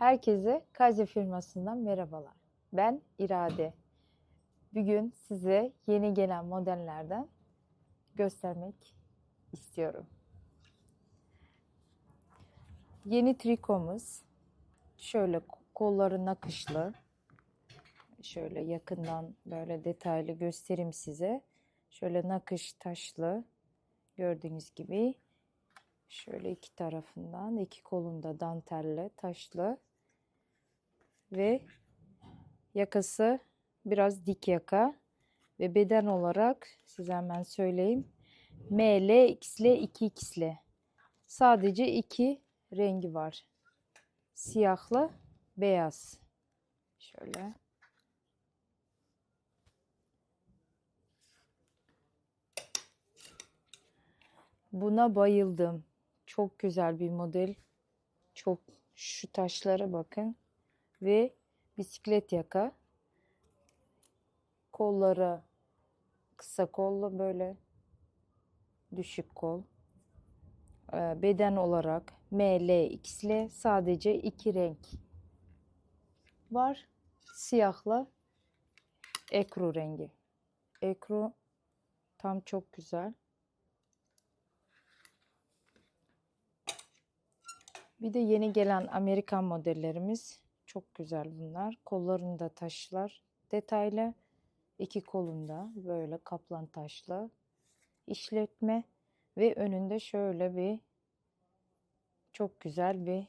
Herkese Kaze firmasından merhabalar. Ben İrade. Bugün size yeni gelen modellerden göstermek istiyorum. Yeni trikomuz şöyle kolları nakışlı. Şöyle yakından böyle detaylı göstereyim size. Şöyle nakış taşlı gördüğünüz gibi şöyle iki tarafından iki kolunda dantelli taşlı ve yakası biraz dik yaka ve beden olarak size hemen söyleyeyim ML, XL, 2XL sadece iki rengi var siyahla beyaz şöyle Buna bayıldım. Çok güzel bir model. Çok şu taşlara bakın. Ve bisiklet yaka. Kolları kısa kollu böyle düşük kol. Ee, Beden olarak ML, XL sadece iki renk var. Siyahla ekru rengi. Ekru tam çok güzel. Bir de yeni gelen Amerikan modellerimiz çok güzel bunlar. Kollarında taşlar detaylı. iki kolunda böyle kaplan taşlı işletme ve önünde şöyle bir çok güzel bir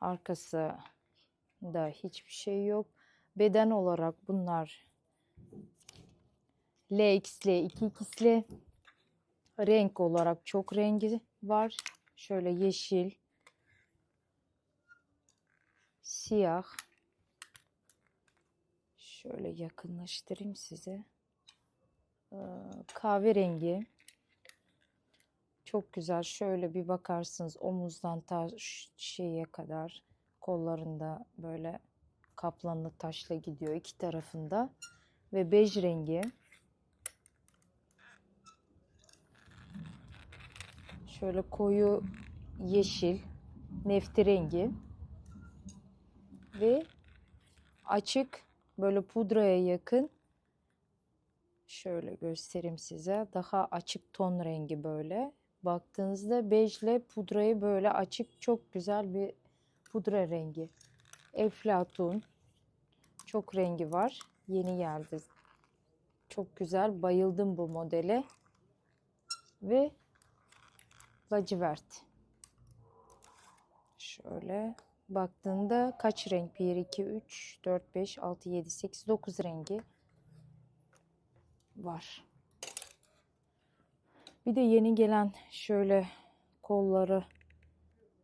arkası da hiçbir şey yok. Beden olarak bunlar LXL, 2XL renk olarak çok rengi var. Şöyle yeşil, siyah. Şöyle yakınlaştırayım size. Ee, kahverengi. Çok güzel. Şöyle bir bakarsınız omuzdan ta şeye kadar kollarında böyle kaplanlı taşla gidiyor iki tarafında ve bej rengi. Şöyle koyu yeşil, nefti rengi ve açık böyle pudraya yakın. Şöyle göstereyim size. Daha açık ton rengi böyle. Baktığınızda bejle pudrayı böyle açık çok güzel bir pudra rengi. Eflatun. Çok rengi var. Yeni geldi. Çok güzel. Bayıldım bu modele. Ve lacivert. Şöyle baktığında kaç renk? 1, 2, 3, 4, 5, 6, 7, 8, 9 rengi var. Bir de yeni gelen şöyle kolları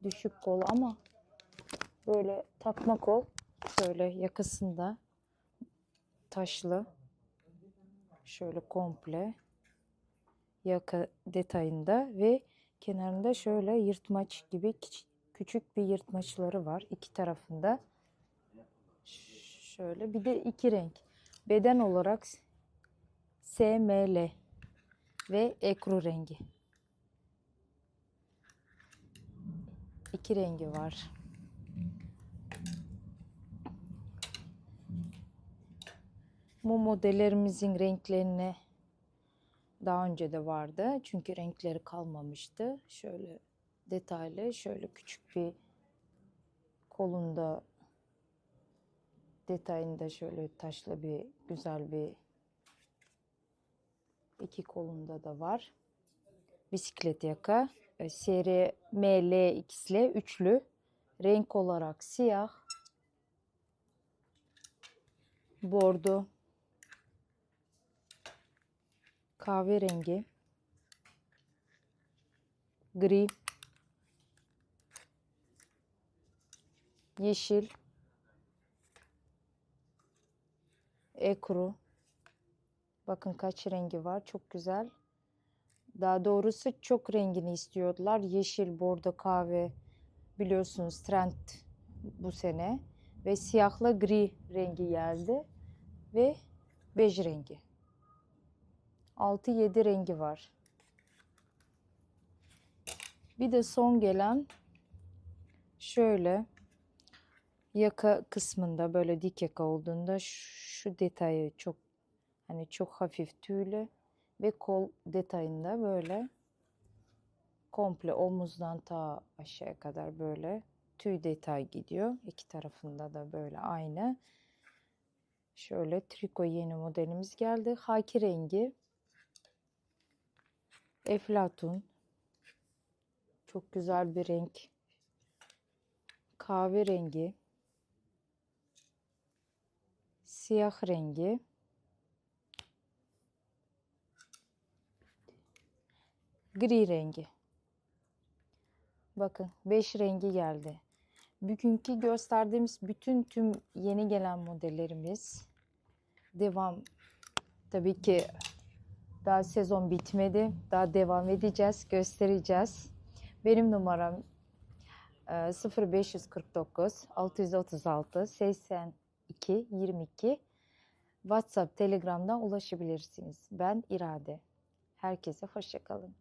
düşük kol ama böyle takma kol şöyle yakasında taşlı şöyle komple yaka detayında ve kenarında şöyle yırtmaç gibi küçük bir yırtmaçları var iki tarafında. Şöyle bir de iki renk. Beden olarak SML ve ekru rengi. İki rengi var. Bu modellerimizin renklerini daha önce de vardı. Çünkü renkleri kalmamıştı. Şöyle detaylı şöyle küçük bir kolunda detayında şöyle taşlı bir güzel bir iki kolunda da var. Bisiklet yaka. E, seri ML ikisli üçlü. Renk olarak siyah. Bordo. Kahverengi. Gri. Yeşil, ekru. Bakın kaç rengi var. Çok güzel. Daha doğrusu çok rengini istiyordular. Yeşil, bordo, kahve biliyorsunuz trend bu sene. Ve siyahla gri rengi geldi. Ve bej rengi. 6-7 rengi var. Bir de son gelen şöyle Yaka kısmında böyle dik yaka olduğunda şu detayı çok hani çok hafif tüylü ve kol detayında böyle komple omuzdan ta aşağıya kadar böyle tüy detay gidiyor. İki tarafında da böyle aynı. Şöyle triko yeni modelimiz geldi. Haki rengi. Eflatun. Çok güzel bir renk. Kahve rengi. Siyah rengi. Gri rengi. Bakın 5 rengi geldi. Bugünkü gösterdiğimiz bütün tüm yeni gelen modellerimiz devam tabii ki daha sezon bitmedi. Daha devam edeceğiz, göstereceğiz. Benim numaram e, 0549 636 82 22 WhatsApp, Telegram'dan ulaşabilirsiniz. Ben İrade. Herkese hoşçakalın.